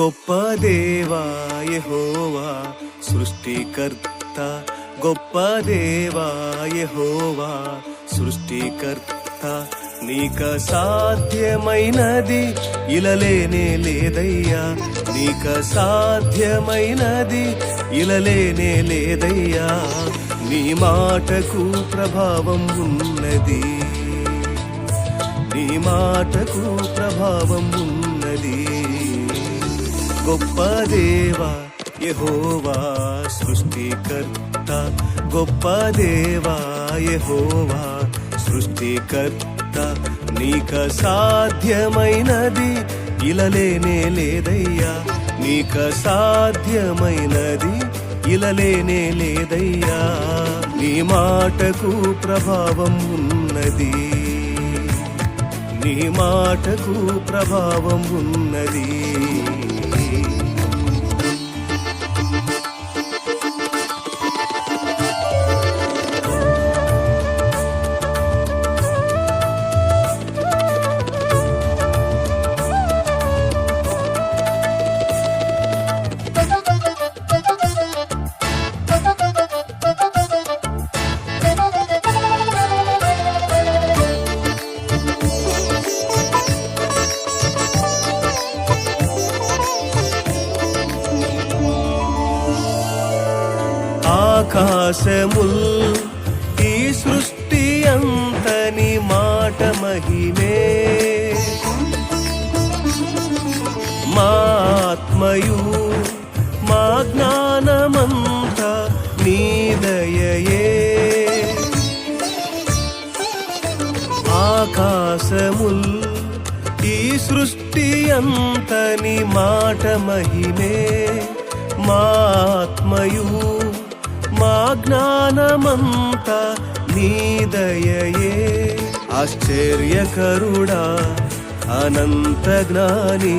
గొప్ప దేవా సృష్టికర్త గొప్ప దేవా సృష్టికర్త నీక సాధ్యమైనది ఇలలేనే లేదయ్యా. నీక సాధ్యమైనది ఇలలేనే లేదయ్యా. నీ మాటకు ప్రభావం ఉన్నది. నీ మాటకు ప్రభావం ఉన్నది. గొప్ప దేవా యహోవా సృష్టికర్త. గొప్ప దేవా యహోవా సృష్టికర్త. నీక సాధ్యమైనది ఇలలేనే లేదయ్యా. నీక సాధ్యమైనది ఇలలేనే లేదయ్యా. నీ మాటకు ప్రభావం ఉన్నది. నీ మాటకు ప్రభావం ఉన్నది. ఆకాశముల్ ఈ సృష్టి అంతని మాట మహిమే. మాత్మయు మా జ్ఞానమంత నీదయే ఆకాశముల్ ఈ సృష్టి అంతని మాట మహిమే. మాత్మయూ మా జ్ఞానమంత నీదయయే ఆశ్చర్యకరుడా అనంత జ్ఞాని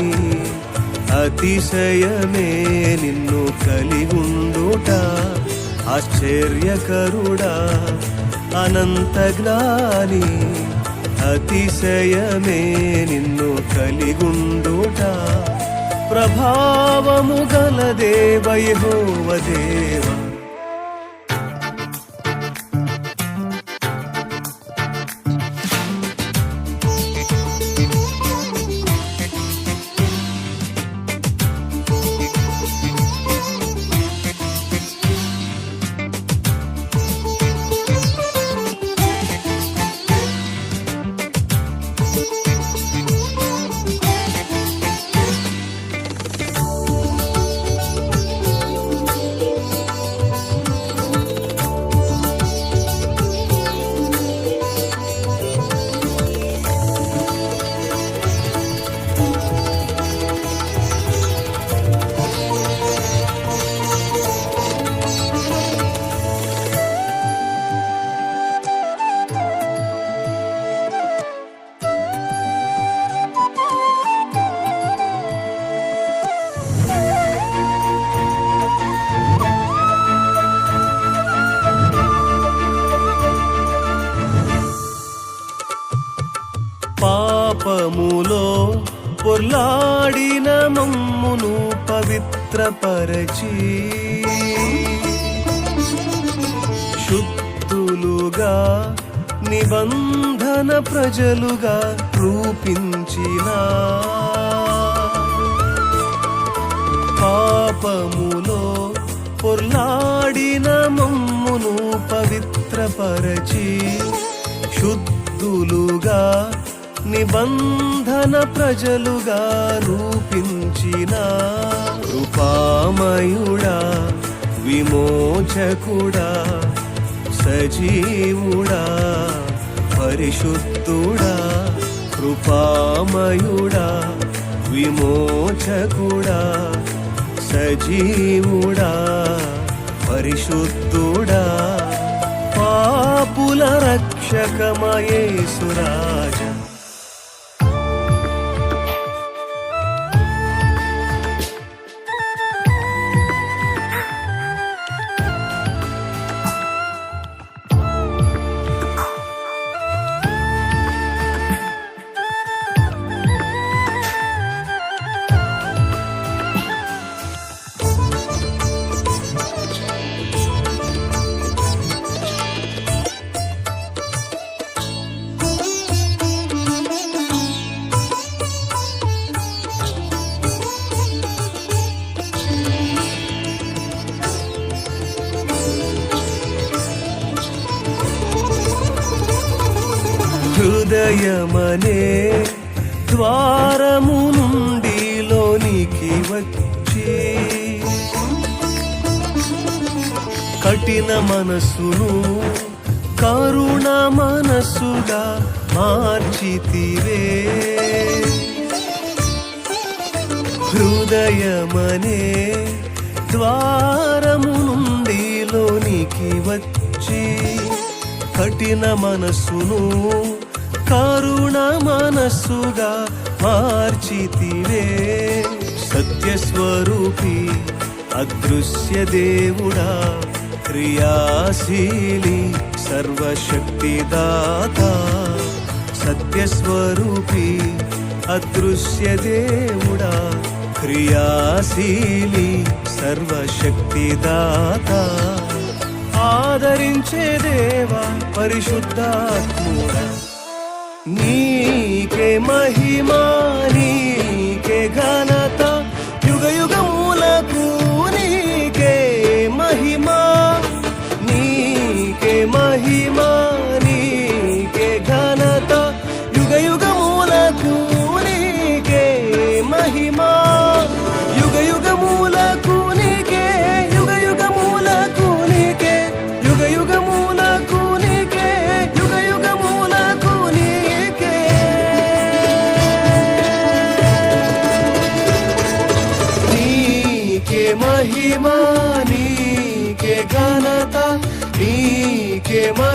అతిశయమే నిన్ను కలిగుండుట. ఆశ్చర్యకరుడా అనంత జ్ఞాని అతిశయమే నిన్ను కలిగుండుట. ప్రభావము గల దేవ యెహోవ దేవ. పొర్లాడిన మమ్మును పవిత్రపరచి. శుద్ధులుగా నిబంధన ప్రజలుగా రూపించిన పాపములో పొర్లాడిన మమ్మును పవిత్రపరచి. శుద్ధులుగా నిబంధన ప్రజలుగా రూపించిన కృపామయుడా విమోచకుడా సజీవుడా పరిశుద్ధుడా కృపామయుడా విమోచకుడా సజీవుడా పరిశుద్ధుడా. పాపుల రక్షకమయేసురాజా హృదయమనే ద్వారము నుండి లోనికి వచ్చి కఠిన మనస్సును కరుణ మనస్సుగా మార్చితివే హృదయమనే ద్వారము నుండి లోనికి వచ్చి కఠిన మనస్సును కరుణ మనస్సుగా మార్చితివే. సత్యస్వరూపి అదృశ్య దేవుడా క్రియాశీలి సర్వశక్తిదాత. సత్యస్వరూపి అదృశ్య దేవుడా క్రియాశీలి సర్వశక్తిదాత. ఆదరించే దేవా పరిశుద్ధాత్ముడా. నీకే మహిమా నీకే ఘనత యుగ యుగములకు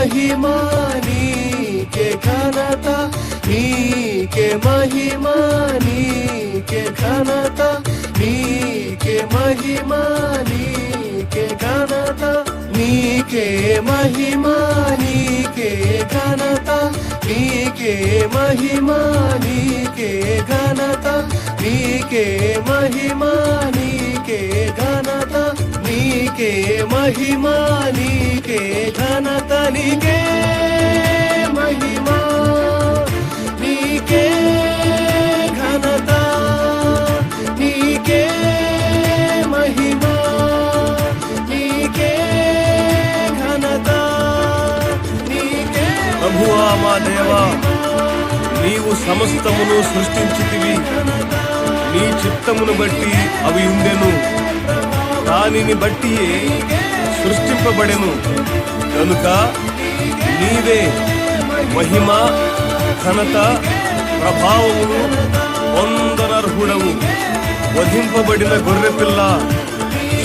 మహిమా నీకే ఘనత నీకే మహిమా నీకే ఘనత నీకే మహిమా నీకే ఘనత నీకే మహిమా నీకే ఘనత నీకే మహిమా నీకే ఘనత నీకే మహిమా నీకే ఘనత నీకే మహిమా నీకే ఘనత నీకే మహిమా. నీకే ఘనత నీకే మహిమా. నీకే ఘనత నీకే ప్రభువా మా దేవా నీవు సమస్తమును సృష్టించితివి. నీ చిత్తమును బట్టి అవి ఉండెను. దానిని బట్టి సృష్టింపబడెను. కనుక నీవే మహిమ ఘనత ప్రభావములు పొందనర్హుడవు వధింపబడిన గొర్రెపిల్ల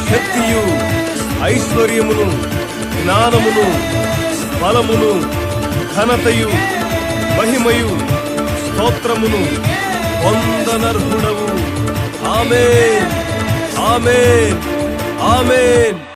శక్తియు ఐశ్వర్యమును జ్ఞానమును బలమును ఘనతయు మహిమయు స్తోత్రమును పొందనర్హుడవు ఆమె ఆమె Amen.